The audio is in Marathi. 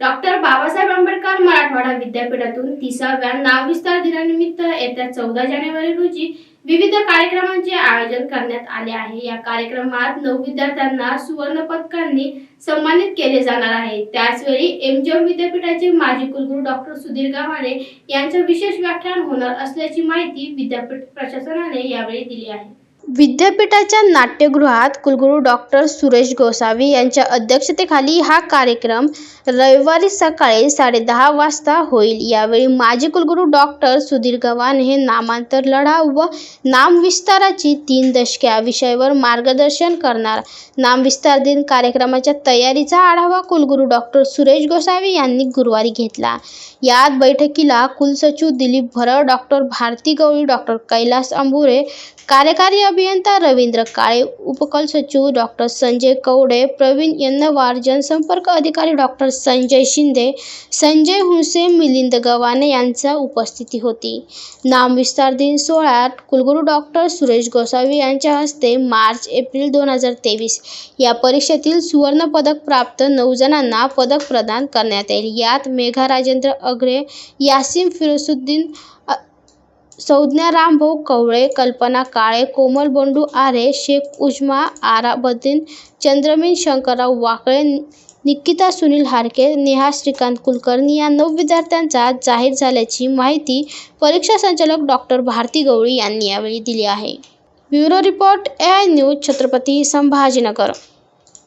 डॉक्टर बाबासाहेब आंबेडकर मराठवाडा विद्यापीठातून तिसाव्या नावविस्तार दिनानिमित्त येत्या चौदा जानेवारी रोजी विविध कार्यक्रमांचे आयोजन करण्यात आले आहे. या कार्यक्रमात नऊ विद्यार्थ्यांना सुवर्ण पदकांनी सन्मानित केले जाणार आहे. त्याचवेळी एमजीएम विद्यापीठाचे माजी कुलगुरू डॉक्टर सुधीर गावाने यांचं विशेष व्याख्यान होणार असल्याची माहिती विद्यापीठ प्रशासनाने यावेळी दिली आहे. विद्यापीठाच्या नाट्यगृहात कुलगुरू डॉक्टर सुरेश गोसावी यांच्या अध्यक्षतेखाली हा कार्यक्रम रविवारी सकाळी साडेदहा वाजता होईल. यावेळी माजी कुलगुरू डॉक्टर सुधीर गव्हाण हे नामांतर लढा व नामविस्ताराची तीन दशके या विषयावर मार्गदर्शन करणार. नामविस्तार दिन कार्यक्रमाच्या तयारीचा आढावा कुलगुरू डॉक्टर सुरेश गोसावी यांनी गुरुवारी घेतला. यात बैठकीला कुलसचिव दिलीप भरळ डॉक्टर भारती गवळी डॉक्टर कैलास अंबुरे कार्यकारी अभियंता रवींद्र काळे उपकल सचिव डॉक्टर संजय कवडे प्रवीण यन्नवार जनसंपर्क अधिकारी डॉक्टर संजय शिंदे संजय हुसेन मिलिंद गवाने यांचा उपस्थिती होती. नामविस्तार दिन सोहळ्यात कुलगुरू डॉक्टर सुरेश गोसावी यांच्या हस्ते मार्च एप्रिल दोन हजार तेवीस या परीक्षेतील सुवर्णपदक प्राप्त नऊ जणांना पदक प्रदान करण्यात येईल. यात मेघा राजेंद्र अग्रे यासिम फिरोसुद्दीन संज्ञा रामभाऊ कवळे कल्पना काळे कोमल बंडू आरे शेख उजमा आराबद्दीन चंद्रमीन शंकरराव वाकळे निकिता सुनील हारके नेहा श्रीकांत कुलकर्णी या नऊ विद्यार्थ्यांचा जाहीर झाल्याची माहिती परीक्षा संचालक डॉक्टर भारती गवळी यांनी यावेळी दिली आहे. Bureau report A I news Chhatrapati Sambhajinagar.